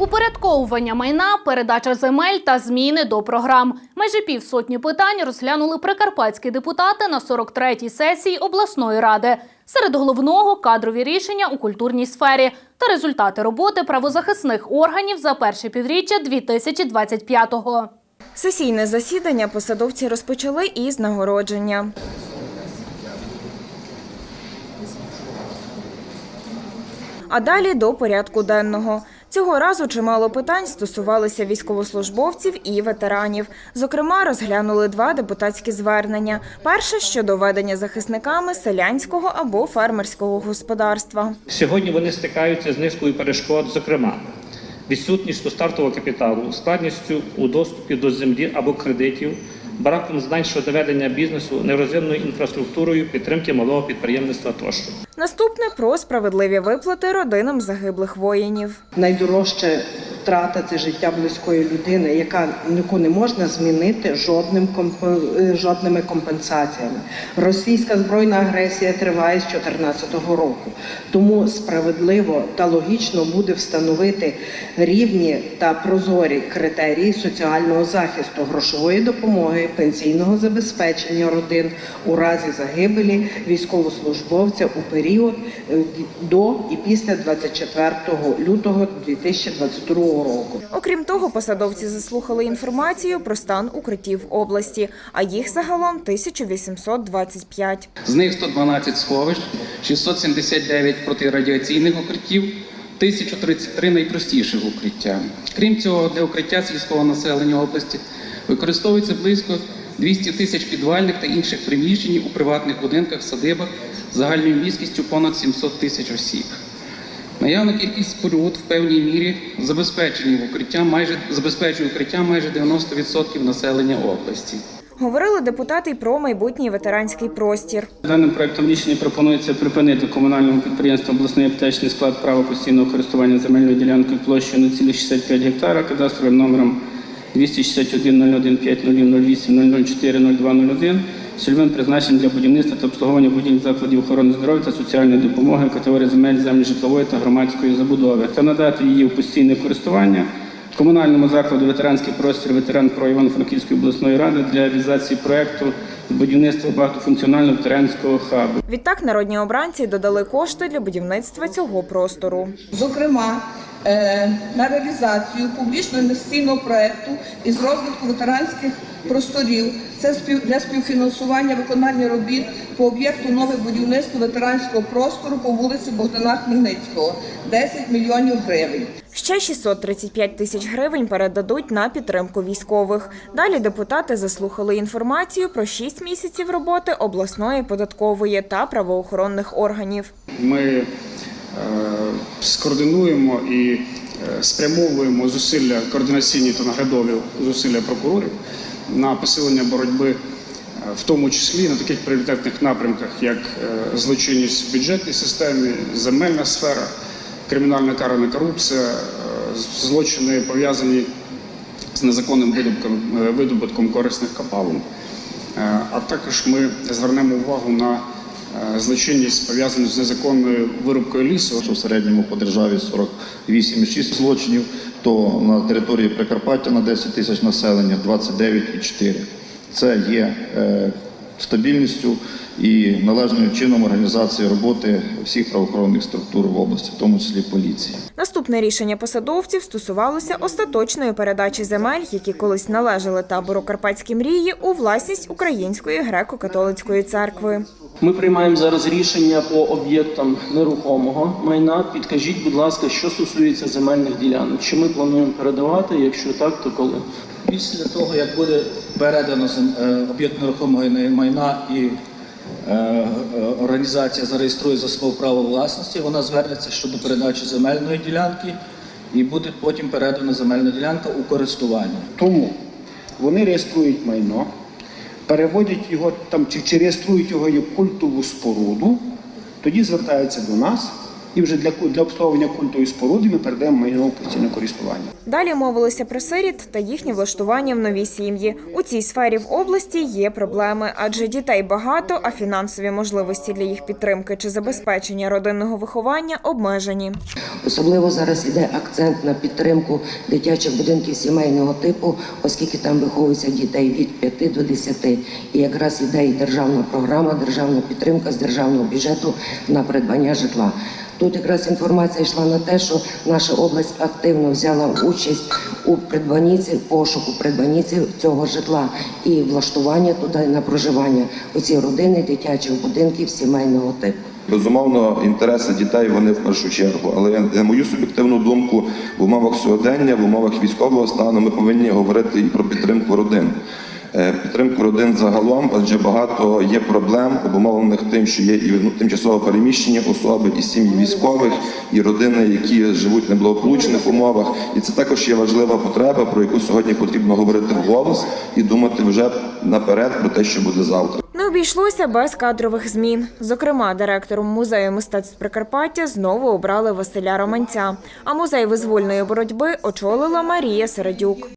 Упорядковування майна, передача земель та зміни до програм. Майже півсотні питань розглянули прикарпатські депутати на 43-й сесії обласної ради. Серед головного кадрові рішення у культурній сфері та результати роботи правозахисних органів за перше півріччя 2025-го. Сесійне засідання посадовці розпочали із нагородження. А далі до порядку денного. Цього разу чимало питань стосувалися військовослужбовців і ветеранів. Зокрема, розглянули два депутатські звернення. Перше щодо ведення захисниками селянського або фермерського господарства. Сьогодні вони стикаються з низкою перешкод, зокрема, відсутністю стартового капіталу, складністю у доступі до землі або кредитів, браком знань щодо ведення бізнесу, нерозвиненою інфраструктурою, підтримки малого підприємництва тощо. Наступне про справедливі виплати родинам загиблих воїнів. Найдорожча втрата це життя близької людини, яка яку не можна змінити жодним компо- е, жодними компенсаціями. Російська збройна агресія триває з 2014 року. Тому справедливо та логічно буде встановити рівні та прозорі критерії соціального захисту, грошової допомоги, пенсійного забезпечення родин у разі загибелі військовослужбовця у період е, до і після 24 лютого 2022 року. Окрім того, посадовці заслухали інформацію про стан укриттів області, а їх загалом 1825. З них 112 сховищ, 679 протирадіаційних укриттів, 1033 найпростіших укриття. Крім цього, для укриття сільського населення області використовується близько 200 тисяч підвальних та інших приміщень у приватних будинках, садибах загальною міськістю понад 700 тисяч осіб. Наявна кількість споруд в певній мірі забезпечені укриття майже забезпечує укриття майже 90% населення області. Говорили депутати й про майбутній ветеранський простір. Даним проектом рішення пропонується припинити комунальному підприємству обласний аптечний склад права постійного користування земельною ділянкою площею 0,65 гектара кадастровим номером 261 цільовим призначенням для будівництва та обслуговування будівель закладів охорони здоров'я та соціальної допомоги категорії земель землі житлової та громадської забудови та надати її в постійне користування комунальному закладу ветеранський простір ветеран про Івано-Франківської обласної ради для реалізації проекту з будівництва багатофункціонального ветеранського хабу. Відтак народні обранці додали кошти для будівництва цього простору. зокрема е, на реалізацію публічно інвестиційного проекту із розвитку ветеранських просторів. Це спів- для співфінансування виконання робіт по об'єкту нове будівництво ветеранського простору по вулиці Богдана Хмельницького 10 мільйонів гривень. Ще 635 тисяч гривень передадуть на підтримку військових. Далі депутати заслухали інформацію про 6 місяців роботи обласної податкової та правоохоронних органів. ми е, скоординуємо і е, спрямовуємо зусилля координаційні та наглядові зусилля прокурорів на посилення боротьби, е, в тому числі на таких пріоритетних напрямках, як е, злочинність в бюджетній системі, земельна сфера, кримінальна карана корупція, е, злочини пов'язані з незаконним видобутком, корисних копалин. А також ми звернемо увагу на злочинність пов'язану з незаконною вирубкою лісу. що в середньому по державі 48,6 злочинів, то на території Прикарпаття на 10 тисяч населення 29,4. Це є е, стабільністю і належним чином організації роботи всіх правоохоронних структур в області, в тому числі поліції. Наступне рішення посадовців стосувалося остаточної передачі земель, які колись належали табору Карпатські мрії, у власність Української греко-католицької церкви. Ми приймаємо зараз рішення по об'єктам нерухомого майна. Підкажіть, будь ласка, що стосується земельних ділянок. Чи ми плануємо передавати? Якщо так, то коли? Після того, як буде передано зем- е, об'єкт нерухомого майна і е, організація зареєструє за свого право власності, вона звернеться щодо передачі земельної ділянки і буде потім передана земельна ділянка у користування. Тому вони реєструють майно, переводять його там чи, чи реєструють його як культову споруду, тоді звертаються до нас і вже для, ку- для обслуговування культової споруди ми передаємо майно в постійне користування. Далі мовилися про сиріт та їхнє влаштування в нові сім'ї. У цій сфері в області є проблеми, адже дітей багато, а фінансові можливості для їх підтримки чи забезпечення родинного виховання обмежені. Особливо зараз іде акцент на підтримку дитячих будинків сімейного типу, оскільки там виховуються дітей від 5 до 10. І якраз іде і державна програма, державна підтримка з державного бюджету на придбання житла. Тут якраз інформація йшла на те, що наша область активно взяла участь у придбанні ці- пошуку придбанні ці- цього житла і влаштування туди на проживання у ці родини дитячих будинків сімейного типу. Безумовно, інтереси дітей вони в першу чергу. Але на мою суб'єктивну думку, в умовах сьогодення, в умовах військового стану, ми повинні говорити і про підтримку родин. Е, Підтримку родин загалом, адже багато є проблем, обумовлених тим, що є і ну, тимчасово переміщені особи, і сім'ї військових, і родини, які живуть в неблагополучних умовах. І це також є важлива потреба, про яку сьогодні потрібно говорити вголос і думати вже наперед про те, що буде завтра. Не обійшлося без кадрових змін. Зокрема, директором музею мистецтв Прикарпаття знову обрали Василя Романця. А музей визвольної боротьби очолила Марія Середюк.